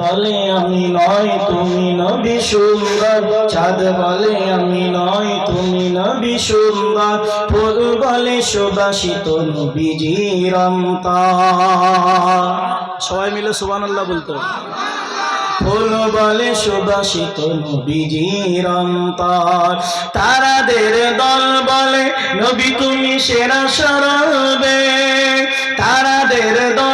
বলে আমি নয় তুমি নবী সুন্দর চাঁদ বলে আমি নয় তুমি নবী সুন্দর ফুল বলে সুবাসিত অন্তর সবাই মিলে সুবহানাল্লাহ বলতো ফুল বলে সুবাসিত অন্তর তারাদের দল বলে নবী তুমি সেরা সরবে। তারাদের দল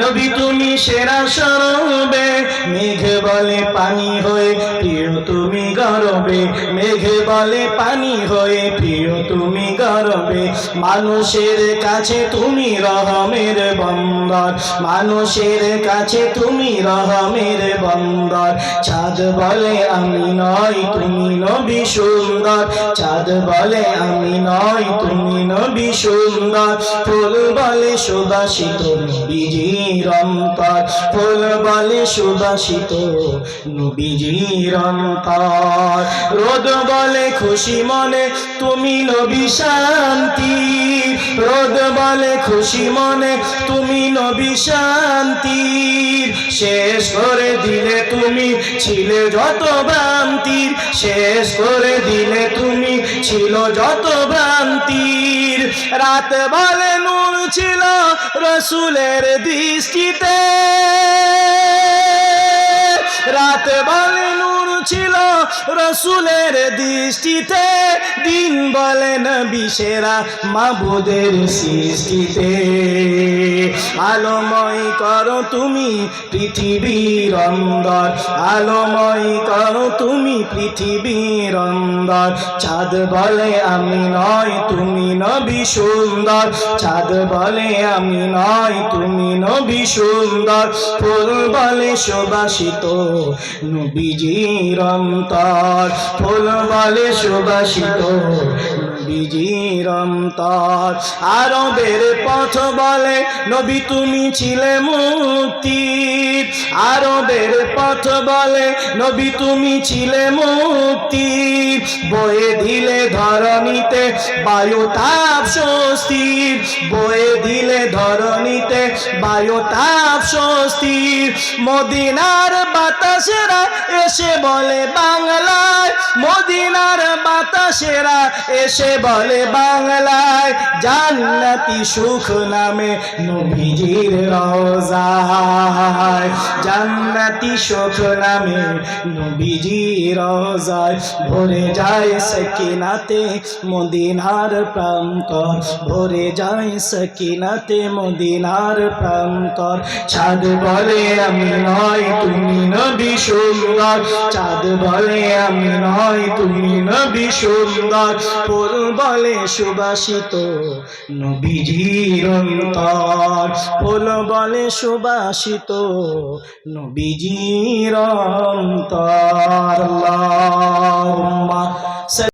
নবী তুমি সেরা সরবে মেঘ বলে পানি হয়ে প্রিয় তুমি গরবে, মেঘ বলে পানি হয়ে প্রিয়, তুমি গরবে। মানুষের কাছে তুমি রহমের বন্দর, মানুষের কাছে তুমি রহমের বন্দর। চাঁদ বলে আমি নয় তুমি নবী সুন্দর। চাঁদ বলে আমি নয় তুমি নবী সুন্দর। ফুল বলে সুবাসিত নবীজির অন্তর। ফুল বলে সুবাসিত নবীজির অন্তর। রোদ বলে খুশি মনে, তুমি নবী শান্তি। রোদ বলে খুশি মনে, তুমি নবী শান্তি। শেষ করে দিলে তুমি ছিলে যত ভ্রান্তির। শেষ করে দিলে তুমি ছিল যত ভ্রান্তির। রাত বলে নূর ছিল রসুলের দৃষ্টিতে। রাত বলে নূর ছিল রসুলের দৃষ্টিতে। দিন বলেন বিশেরা মাবুদের সৃষ্টিতে। আলোময় করো তুমি পৃথিবীর অন্দর। আলোময় করো তুমি পৃথিবীর অন্দর। চাঁদ বলে আমি নয়, তুমি নবী সুন্দর। চাঁদ বলে আমি নয়, তুমি নবী সুন্দর। ফুল বলে সুবাসিত নবীজির অন্তর। ফুল বলে সুবাসিত নবীজির অন্তর। আরবের পথ বলে নবী তুমি ছিলে আরবের পথ বলে নবী তুমি ছিলে মুক্তি। বয়ে দিলে ধরণীতে বায়ু তাপ স্বস্তি। বয়ে দিলে ধরণীতে বায়ু তাপ স্বস্তি। মদিনার বাতাসেরা এসে বলে বাংলায়। মদিনার বাতাসেরা এসে বলে বাংলায়। জান্নাতি সুখ নামে নবীজির রোজায় জান্নাতি সুখ নামে নবীজির রোজায় ভরে যায় সকিনাতে মদিনার প্রান্ত ভরে যায় সকিনাতে মদিনার প্রান্ত চাঁদ বলে আমি নয়, তুমি নবী সুন্দর। চাঁদ বলে আমি নয়, তুমি নবী সুন্দর। ফুল বলে সুবাসিত নবীজির অন্তর। ফুল বলে সুবাসিত নবীজির অন্তর।